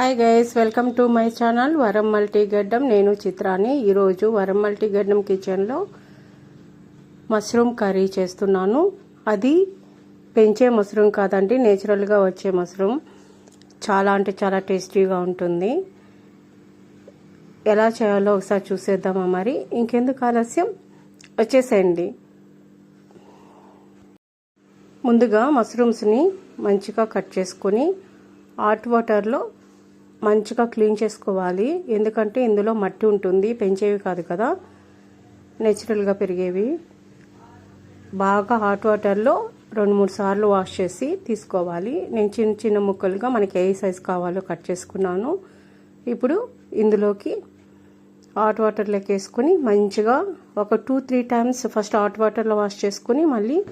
Hi guys welcome to my channel వరం multi గడ్డం నేను చిత్రాన్ని ఈరోజు వరం మల్టీ గడ్డం కిచెన్లో మష్రూమ్ కర్రీ చేస్తున్నాను. అది పెంచే మష్రూమ్ కాదండి నేచురల్గా వచ్చే మష్రూమ్ చాలా అంటే చాలా టేస్టీగా ఉంటుంది. ఎలా చేయాలో ఒకసారి చూసేద్దామా మరి? ఇంకెందుకు ఆలస్యం? వచ్చేసేయండి. ముందుగా మష్రూమ్స్ని మంచిగా కట్ చేసుకొని హాట్ వాటర్లో మంచిగా క్లీన్ చేసుకోవాలి. ఎందుకంటే ఇందులో మట్టి ఉంటుంది. పెంచేవి కాదు కదా. నేచురల్గా పెరిగేవి. బాగా హాట్ వాటర్లో రెండు మూడు సార్లు వాష్ చేసి తీసుకోవాలి. నేను చిన్న చిన్న ముక్కలుగా మనకి ఏ సైజ్ కావాలో కట్ చేసుకున్నాను. ఇప్పుడు ఇందులోకి హాట్ వాటర్లోకి వేసుకొని మంచిగా ఒక two three times first hot వాటర్లో వాష్ చేసుకుని మళ్ళీ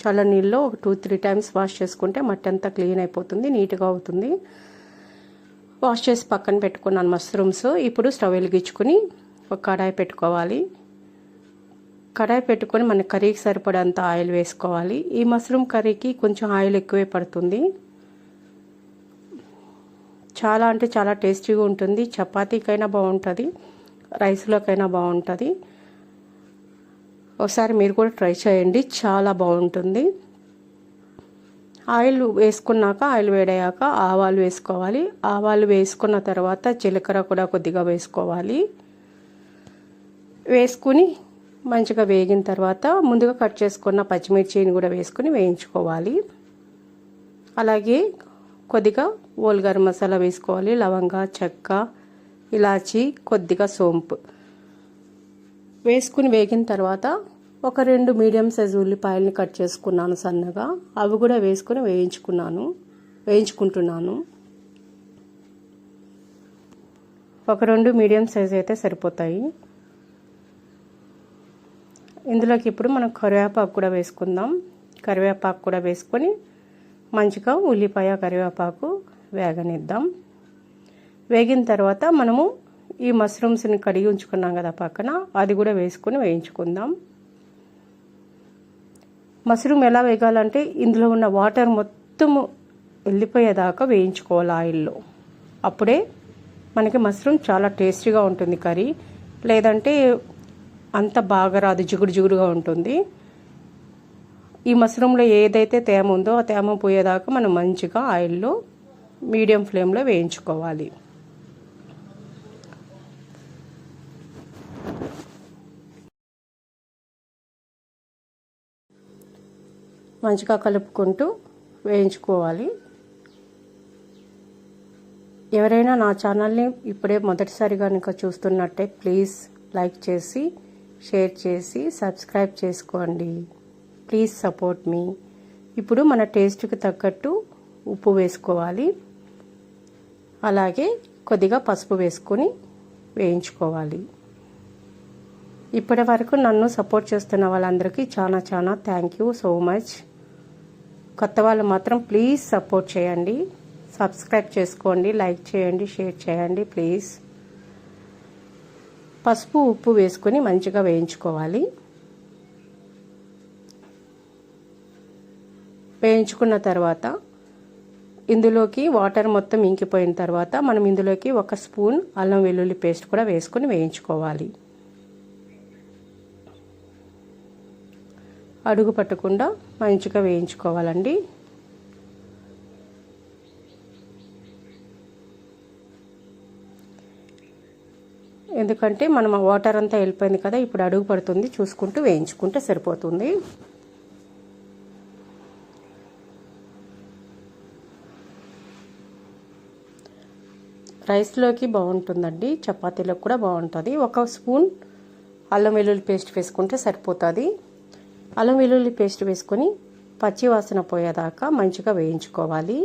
చల్ల నీళ్ళలో ఒక టూ త్రీ టైమ్స్ వాష్ చేసుకుంటే మట్టి అంతా క్లీన్ అయిపోతుంది నీట్గా అవుతుంది. వాష్ చేసి పక్కన పెట్టుకున్నాను మష్రూమ్స్. ఇప్పుడు స్టవ్ వెలిగించుకుని ఒక కడాయి పెట్టుకోవాలి. కడాయి పెట్టుకొని మన కర్రీకి సరిపడంత ఆయిల్ వేసుకోవాలి. ఈ మష్రూమ్ కర్రీకి కొంచెం ఆయిల్ ఎక్కువే పడుతుంది. చాలా అంటే చాలా టేస్టీగా ఉంటుంది. చపాతీకైనా బాగుంటుంది. రైస్లోకైనా బాగుంటుంది. ఒకసారి మీరు కూడా ట్రై చేయండి. చాలా బాగుంటుంది. ఆయిల్ వేసుకున్నాక ఆయిల్ వేడయ్యాక ఆవాలు వేసుకోవాలి. ఆవాలు వేసుకున్న తర్వాత జీలకర్ర కూడా కొద్దిగా వేసుకోవాలి. వేసుకుని మంచిగా వేగిన తర్వాత ముందుగా కట్ చేసుకున్న పచ్చిమిర్చిని కూడా వేసుకుని వేయించుకోవాలి. అలాగే కొద్దిగా ఓల్గరం మసాలా వేసుకోవాలి. లవంగ చెక్క ఇలాచి కొద్దిగా సోంపు. వేసుకుని వేగిన తర్వాత ఒక రెండు మీడియం సైజు ఉల్లిపాయలని కట్ చేసుకున్నాను సన్నగా. అవి కూడా వేసుకుని వేయించుకున్నాను. వేయించుకుంటున్నాను. ఒక రెండు మీడియం సైజ్ అయితే సరిపోతాయి. ఇందులోకి ఇప్పుడు మనం కరివేపాకు కూడా వేసుకుందాం. కరివేపాకు కూడా వేసుకొని మంచిగా ఉల్లిపాయ కరివేపాకు వేగనిద్దాం. వేగిన తర్వాత మనము ఈ మష్రూమ్స్ని కడిగి ఉంచుకున్నాం కదా పక్కన. అది కూడా వేసుకొని వేయించుకుందాం. మష్రూమ్ ఎలా వేగాలంటే ఇందులో ఉన్న వాటర్ మొత్తము వెళ్ళిపోయేదాకా వేయించుకోవాలి ఆయిల్లో. అప్పుడే మనకి మష్రూమ్ చాలా టేస్టీగా ఉంటుంది కర్రీ. లేదంటే అంత బాగా రాదు జిగుడు జిగుడుగా ఉంటుంది. ఈ మష్రూమ్లో ఏదైతే తేమ ఉందో ఆ తేమ పోయేదాకా మనం మంచిగా ఆయిల్లో మీడియం ఫ్లేమ్లో వేయించుకోవాలి. మంచిగా కలుపుకుంటూ వేయించుకోవాలి. ఎవరైనా నా ఛానల్ని ఇప్పుడే మొదటిసారి కనుక చూస్తున్నట్టే ప్లీజ్ లైక్ చేసి షేర్ చేసి సబ్స్క్రైబ్ చేసుకోండి. Please support me. ఇప్పుడు మన టేస్ట్కి తగ్గట్టు ఉప్పు వేసుకోవాలి. అలాగే కొద్దిగా పసుపు వేసుకొని వేయించుకోవాలి. ఇప్పటి వరకు నన్ను సపోర్ట్ చేస్తున్న వాళ్ళందరికీ చాలా చాలా థ్యాంక్ యూ సో మచ్. కొత్త వాళ్ళు మాత్రం ప్లీజ్ సపోర్ట్ చేయండి. సబ్స్క్రైబ్ చేసుకోండి లైక్ చేయండి షేర్ చేయండి ప్లీజ్ పసుపు ఉప్పు వేసుకొని మంచిగా వేయించుకోవాలి. వేయించుకున్న తర్వాత ఇందులోకి వాటర్ మొత్తం ఇంకిపోయిన తర్వాత మనం ఇందులోకి ఒక స్పూన్ అల్లం వెల్లుల్లి పేస్ట్ కూడా వేసుకొని వేయించుకోవాలి. అడుగు పట్టకుండా మంచిగా వేయించుకోవాలండి. ఎందుకంటే మనం వాటర్ అంతా వెళ్ళిపోయింది కదా ఇప్పుడు అడుగు పడుతుంది చూసుకుంటూ వేయించుకుంటే సరిపోతుంది. రైస్లోకి బాగుంటుందండి చపాతీలోకి కూడా బాగుంటుంది. ఒక స్పూన్ అల్లం వెల్లుల్లి పేస్ట్ వేసుకుంటే సరిపోతుంది. అల్లం వెల్లుల్లి పేస్ట్ వేసుకొని పచ్చి వాసన పోయేదాకా మంచిగా వేయించుకోవాలి.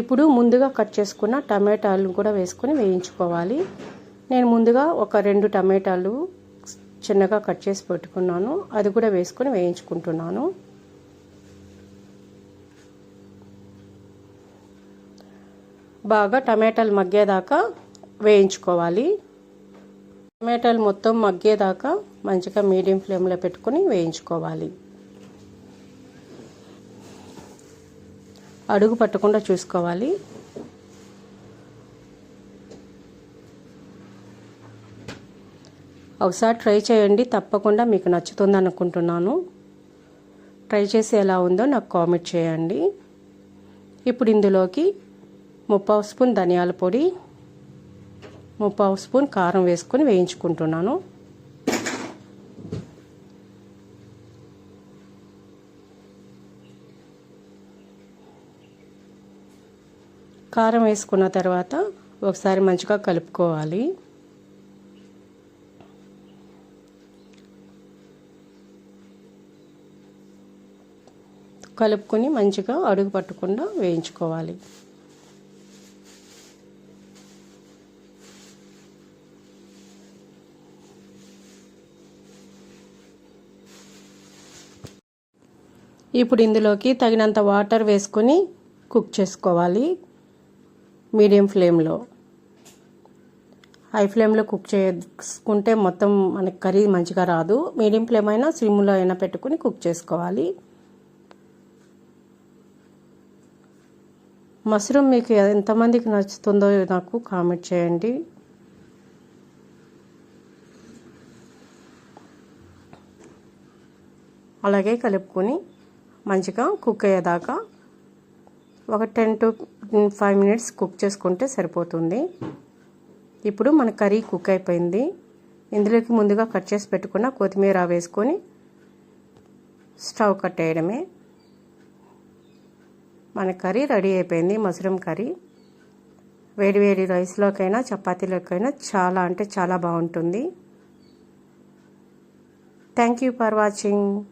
ఇప్పుడు ముందుగా కట్ చేసుకున్న టమాటాలు కూడా వేసుకొని వేయించుకోవాలి. నేను ముందుగా ఒక రెండు టమాటాలు చిన్నగా కట్ చేసి పెట్టుకున్నాను. అది కూడా వేసుకొని వేయించుకుంటున్నాను. బాగా టమాటాలు మగ్గేదాకా వేయించుకోవాలి. టమాటాలు మొత్తం మగ్గేదాకా మంచిగా మీడియం ఫ్లేమ్లో పెట్టుకొని వేయించుకోవాలి. అడుగు పట్టకుండా చూసుకోవాలి. ఒకసారి ట్రై చేయండి తప్పకుండా మీకు నచ్చుతుంది అనుకుంటున్నాను. ట్రై చేసి ఎలా ఉందో నాకు కామెంట్ చేయండి. ఇప్పుడు ఇందులోకి ముప్పావు స్పూన్ ధనియాల పొడి ముప్పావు స్పూన్ కారం వేసుకొని వేయించుకుంటున్నాను. కారం వేసుకున్న తర్వాత ఒకసారి మంచిగా కలుపుకోవాలి. కలుపుకొని మంచిగా అడుగు పట్టకుండా వేయించుకోవాలి. ఇప్పుడు ఇందులోకి తగినంత వాటర్ వేసుకొని కుక్ చేసుకోవాలి. మీడియం ఫ్లేమ్లో. హై ఫ్లేమ్లో కుక్ చేసుకుంటే మొత్తం మనకి కర్రీ మంచిగా రాదు. మీడియం ఫ్లేమ్ అయినా సిమ్లో అయినా పెట్టుకుని కుక్ చేసుకోవాలి. మష్రూమ్ మీకు ఎంతమందికి నచ్చుతుందో నాకు కామెంట్ చేయండి. అలాగే కలుపుకొని మంచిగా కుక్ అయ్యేదాకా ఒక ten to five minutes cook చేసుకుంటే సరిపోతుంది. ఇప్పుడు మన కర్రీ కుక్ అయిపోయింది. ఇందులోకి ముందుగా కట్ చేసి పెట్టుకున్న కొత్తిమీర వేసుకొని స్టవ్ కట్టేయడమే. మన కర్రీ రెడీ అయిపోయింది మష్రూమ్ కర్రీ. వేడి వేడి రైస్లోకైనా చపాతీలోకైనా చాలా అంటే చాలా బాగుంటుంది. Thank you for watching